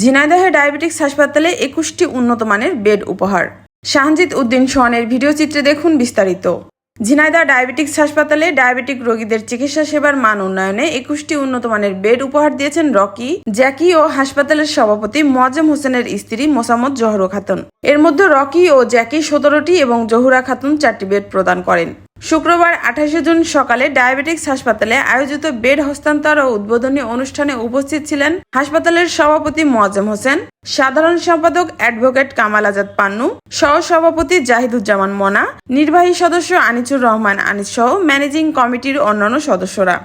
ঝিনাইদহে diabetics হাসপাতালে একুশটি উন্নত মানের বেড উপহার। শাহজিদ উদ্দিন সোহানের ভিডিও চিত্রে দেখুন বিস্তারিত। ঝিনাইদহ ডায়াবেটিক্স হাসপাতালে ডায়াবেটিক রোগীদের চিকিৎসা সেবার মান উন্নয়নে একুশটি উন্নত মানের বেড উপহার দিয়েছেন রকি, জ্যাকি ও হাসপাতালের সভাপতি মোয়াজ্জেম হোসেনের স্ত্রী মোসাম্মদ জহরু খাতুন। এর মধ্যে রকি ও জ্যাকি সতেরোটি এবং জহুরা খাতুন চারটি বেড প্রদান করেন। শুক্রবার আঠাশে জুন সকালে ডায়াবেটিক্স হাসপাতালে আয়োজিত বেড হস্তান্তর ও উদ্বোধনী অনুষ্ঠানে উপস্থিত ছিলেন হাসপাতালের সভাপতি মোয়াজ্জেম হোসেন, সাধারণ সম্পাদক অ্যাডভোকেট কামাল আজাদ পান্নু সহ সভাপতি জাহিদুজ্জামান মোনা, নির্বাহী সদস্য আনিচুর রহমান আনিস সহ ম্যানেজিং কমিটির অন্যান্য সদস্যরা।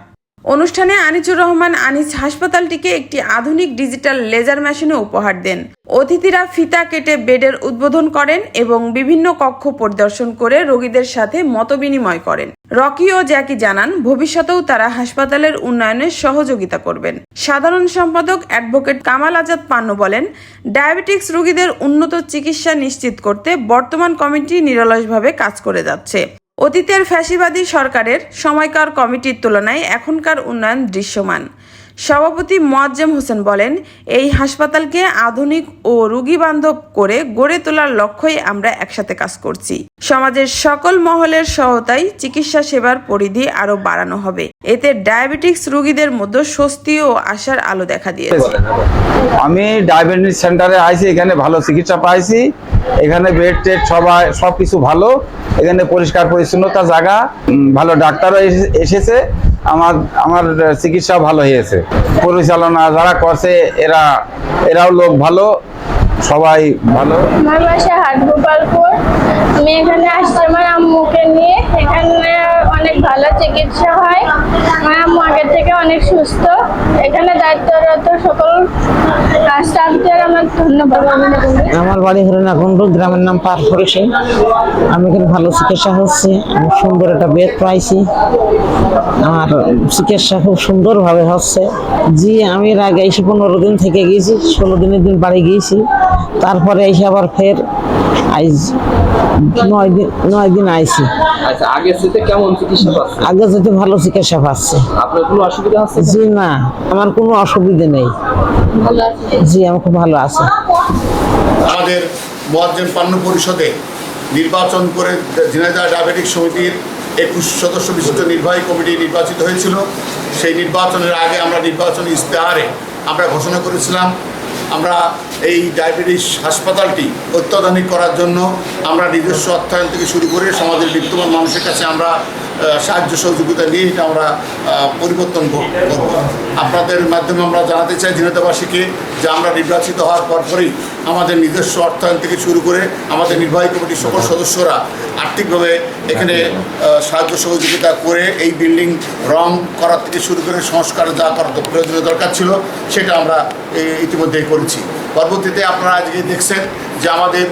অনুষ্ঠানে আনিচুর রহমান আনিস হাসপাতালটিকে একটি আধুনিক ডিজিটাল লেজার মেশিনে উপহার দেন। অতিথিরা ফিতা কেটে বেডের উদ্বোধন করেন এবং বিভিন্ন কক্ষ পরিদর্শন করে রোগীদের সাথে মতবিনিময় করেন। রকি ও জ্যাকি জানান, ভবিষ্যতেও তারা হাসপাতালের উন্নয়নে সহযোগিতা করবেন। সাধারণ সম্পাদক অ্যাডভোকেট কামাল আজাদ পান্নু বলেন, ডায়াবেটিক্স রোগীদের উন্নত চিকিৎসা নিশ্চিত করতে বর্তমান কমিটি নিরলসভাবে কাজ করে যাচ্ছে। অতীতের ফ্যাসিবাদী সরকারের সময়কার কমিটির তুলনায় এখনকার উন্নয়ন দৃশ্যমান। সভাপতি মোয়াজ্জেম হোসেন বলেন, এই হাসপাতালকে আধুনিক ও রোগী বান্ধব করে গড়ে তোলার লক্ষ্যই আমরা একসাথে কাজ করছি। সমাজের সকল মহলের সহায়তায় চিকিৎসা সেবার পরিধি আরও বাড়ানো হবে। এতে ডায়াবেটিক্স রোগীদের মধ্যে স্বস্তি ও আশার আলো দেখা দিয়েছে। আমি ডায়াবেটিস সেন্টারে আইছি, এখানে ভালো চিকিৎসা পাইছি। এখানে বেড টেড সবাই সব কিছু ভালো। এখানে পরিষ্কার পরিচ্ছন্নতা জায়গা। ভালো ডাক্তারও এসে- এসেছে। আমার আমার চিকিৎসা ভালো হয়েছে। পরিচালনা যারা করছে এরা এরাও লোক ভালো। সবাই ভালো? আমার বাসা হাটগোপালপুর আমি এখানে আসছি আমার আম্মুকে নিয়ে। এখানে অনেক ভালো চিকিৎসা হয়। আমার আম্মু আগের থেকে অনেক সুস্থ। এখানে দায়িত্বরত সকল স্টাফদের আমার ধন্যবাদ। আমার বাড়ি হরিণাকুণ্ড গ্রামের নাম পারফরে সিং আমি এখানে ভালো চিকিৎসা হচ্ছে। আমি সুন্দর একটা বেড পাইছি। আমার চিকিৎসা খুব সুন্দরভাবে হচ্ছে। জি আমি এর আগে এসে পনেরো দিন থেকে গিয়েছি ষোলো দিনের দিন বাড়ি গিয়েছি। তারপরে এসে আবার ফের আইজ নয় দিন নয় দিন আইছি। আচ্ছা কেমন চিকিৎসা আগে যদি ভালো চিকিৎসা পাচ্ছে। আপনার কোনো অসুবিধা আছে? জি না। আমার কোনো অসুবিধে নেই। ভালো আছে। জি আমি খুব ভালো আছি। আমাদের মোয়াজ্জেম পান্ন পরিষদে নির্বাচন করে ঝিনাইদহ ডায়াবেটিক সমিতির একুশ সদস্য বিশিষ্ট নির্বাহী কমিটি নির্বাচিত হয়েছিল। সেই নির্বাচনের আগে আমরা নির্বাচনী ইস্তেহারে আমরা ঘোষণা করেছিলাম আমরা এই ডায়াবেটিস হাসপাতালটি অত্যাধুনিক করার জন্য আমরা নিজস্ব অর্থায়ন থেকে শুরু করে সমাজের বিদ্যমান মানুষের কাছে আমরা সাহায্য সহযোগিতা নিয়ে এটা আমরা পরিবর্তন কর- করব। আপনাদের মাধ্যমে আমরা জানাতে চাই ঝিনাইদহবাসীকে যে আমরা নির্বাচিত হওয়ার পর পরই আমাদের নিজস্ব অর্থায়ন থেকে শুরু করে আমাদের নির্বাহী কমিটির সকল সদস্যরা আর্থিকভাবে এখানে সাহায্য সহযোগিতা করে এই বিল্ডিং রং করার থেকে শুরু করে সংস্কার যা করার প্রয়োজনীয় দরকার ছিল সেটা আমরা ইতিমধ্যেই করেছি। পরবর্তীতে আপনারা আজকে দেখছেন যে আমাদের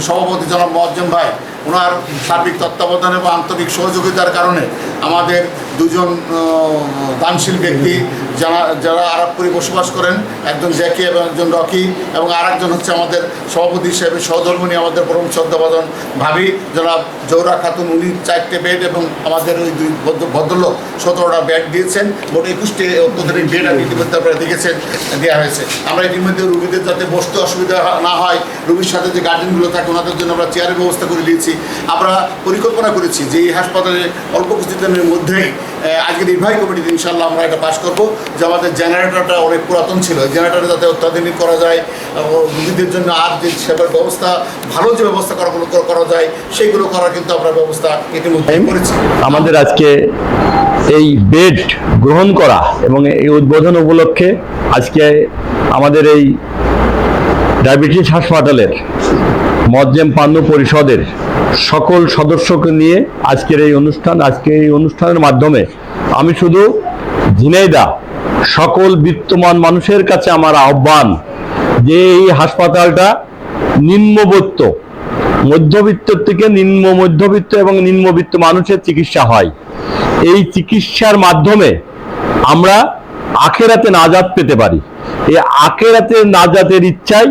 সভাপতি জনাব মোয়াজ্জেম ভাই ওনার সার্বিক তত্ত্বাবধান এবং আন্তরিক সহযোগিতার কারণে আমাদের দুজন দানশীল ব্যক্তি যারা যারা আরবপুরে বসবাস করেন, একজন জ্যাকি এবং একজন রকি এবং আর একজন হচ্ছে আমাদের সভাপতি হিসেবে সহধর্মণী আমাদের পরম শ্রদ্ধাবাদন ভাবি যারা জৌরা খাতুন। উনি চারটে বেড এবং আমাদের ওই দুই ভদ্রলোক সতেরোটা বেড দিয়েছেন। মোট একুশটি অত্যাধুনিক বেড আর ইতিমধ্যে আপনারা দেখেছেন দেওয়া হয়েছে। আমরা ইতিমধ্যে রুগীদের যাতে বসতে অসুবিধা না হয়, রুগীর সাথে যে গার্জেনগুলো থাকে, ওনাদের জন্য আমরা চেয়ারের ব্যবস্থা করে দিয়েছি। আমরা পরিকল্পনা করেছি যে এই হাসপাতালে অল্প কিছুদিনের মধ্যেই আজকে নির্বাহী কমিটিতে ইনশাল্লাহ আমরা এটা পাশ করব। যে আমাদের জেনারেটরটা অনেক পুরাতন ছিল। জেনারেটর যাতে অত্যাধুনিক করা যায় রুগীদের জন্য আর যে সেবার ব্যবস্থা, ভালো যে ব্যবস্থা করাগুলো করা যায় সেইগুলো করার কিন্তু আমরা ব্যবস্থা ইতিমধ্যে করেছি। আমাদের আজকে এই বেড গ্রহণ করা এবং এই উদ্বোধন উপলক্ষে আজকে আমাদের এই ডায়াবেটিস হাসপাতালের মজ্জেম পান্ন পরিষদের সকল সদস্যকে নিয়ে আজকের এই অনুষ্ঠান, আজকে এই অনুষ্ঠানের মাধ্যমে আমি শুধু ঝিনাইদা সকল বিত্তমান মানুষের কাছে আমার আহ্বান যে এই হাসপাতালটা নিম্নবত্ত মধ্যবিত্ত থেকে নিম্ন মধ্যবিত্ত এবং নিম্নবিত্ত মানুষের চিকিৎসা হয়। এই চিকিৎসার মাধ্যমে আমরা আখেরাতে নাজাত পেতে পারি। এই আখেরাতে নাজাতের ইচ্ছায়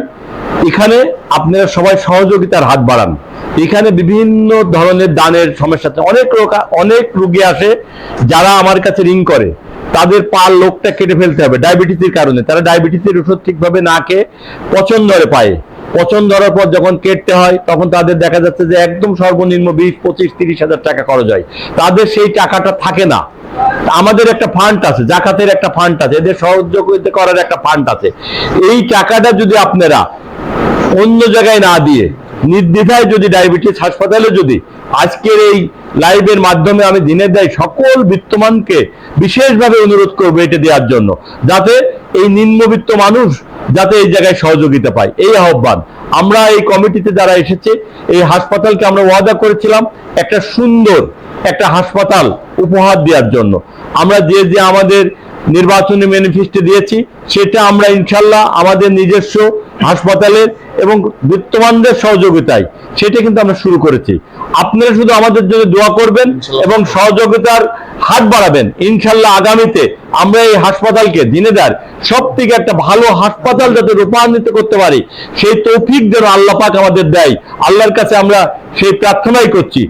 এখানে আপনারা সবাই সহযোগিতার হাত বাড়ান। এখানে বিভিন্ন ধরনের দানের সমস্যা অনেক অনেক রুগী আসে যারা আমার কাছে রিং করে। তাদের পাল লোকটা কেটে ফেলতে হবে ডায়াবেটিসের কারণে। তারা ডায়াবেটিসের ওষুধ ঠিকভাবে না খেয়ে ধরে পায়ে। পচন ধরার পর যখন কেটতে হয়, তখন তাদের দেখা যাচ্ছে যে একদম সর্বনিম্ন বিশ, পঁচিশ, তিরিশ হাজার টাকা খরচ হয়। তাদের সেই টাকাটা থাকে না। আমাদের একটা ফান্ড আছে, জাকাতের একটা ফান্ড আছে। এদের সহযোগিতা করার একটা ফান্ড আছে। এই টাকাটা যদি আপনারা অন্য জায়গায় না দিয়ে নির্দ্বিধায় যদি ডায়াবেটিস হাসপাতালে যদি আজকের এই লাইভের মাধ্যমে আমি দিনের দেয় সকল বিত্তমানকে বিশেষভাবে অনুরোধ করব এটা দেওয়ার জন্য, যাতে এই নিম্নবিত্ত মানুষ যাতে এই জায়গায় সহযোগিতা পায়। এই আহ্বান। আমরা এই কমিটিতে যারা এসেছে, এই হাসপাতালকে আমরা ওয়াদা করেছিলাম একটা সুন্দর একটা হাসপাতাল উপহার দেওয়ার জন্য। আমরা যে যে আমাদের নির্বাচনী ম্যানিফেস্টো দিয়েছি, সেটা আমরা ইনশাল্লাহ আমাদের নিজস্ব হাসপাতালের এবং বিত্তমানদের সহযোগিতায় সেটা কিন্তু আমরা শুরু করেছি। আপনারা শুধু আমাদের জন্য দোয়া করবেন এবং সহযোগিতার হাত বাড়াবেন। ইনশাল্লাহ আগামীতে আমরা এই হাসপাতালকে দিনেদার সব থেকে একটা ভালো হাসপাতাল যাতে রূপান্বিত করতে পারি সেই তৌফিক যেন আল্লাহ পাক আমাদের দেয়। আল্লাহর কাছে আমরা সেই প্রার্থনাই করছি।